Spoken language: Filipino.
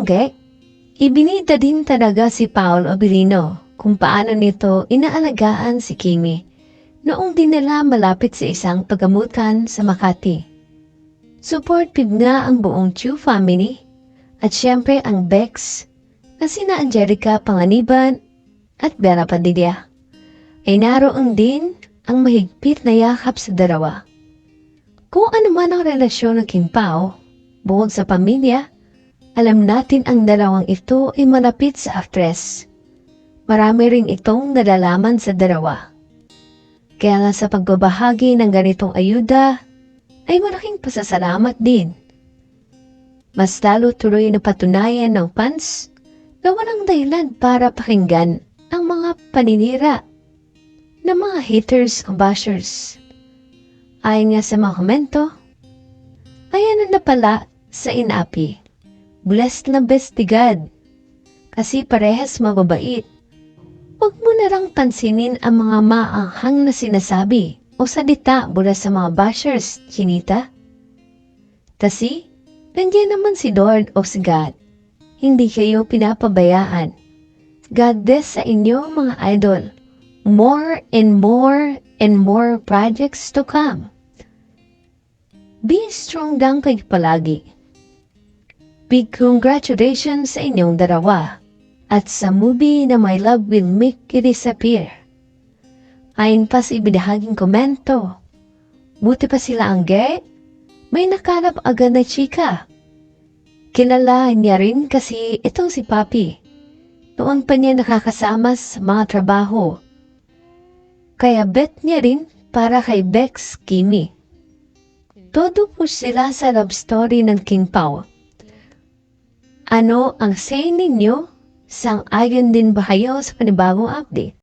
ang gek? Ibinita din talaga si Paul Obilino kung paano nito inaalagaan si Kimi noong dinala malapit sa isang pagamutan sa Makati. Supportive nga ang buong Chu family at syempre ang Bex na sina Angelica Panganiban at Vera Padilla. Ay naroon din ang mahigpit na yakap sa dalawa. Kung ano man ang relasyon ng Kimpao, bukod sa pamilya, alam natin ang dalawang ito ay malapit sa actress. Marami ring itong nalalaman sa dalawa. Kaya nga sa pagbabahagi ng ganitong ayuda, ay malaking pasasalamat din. Mas lalo tuloy na patunayan ng fans na walang dahilan para pakinggan ang mga paninira ng mga haters o bashers. Ayon nga sa mga komento, ayan na pala sa inapi. Blessed na best ni God. Kasi parehas mababait. Huwag mo na lang pansinin ang mga maanghang na sinasabi o salita mula sa mga bashers, Chinita. Kasi, nandiyan naman si Lord o si God. Hindi kayo pinapabayaan. God bless sa inyo mga idol. More and more and more projects to come. Be strong lang kayo palagi. Big congratulations sa inyong dalawa at sa movie na My Love Will Make You Disappear. Ayon pa sa ibinahaging komento, buti pa sila ang gay, may nakalap agad na chika. Kilala niya rin kasi itong si Papi. Noon pa niya nakakasama sa mga trabaho. Kaya bet niya rin para kay Bex Kimi. Todo po sila sa love story ng King Pao. Ano ang say ninyo? Sang-ayon din ba kayo sa panibagong update?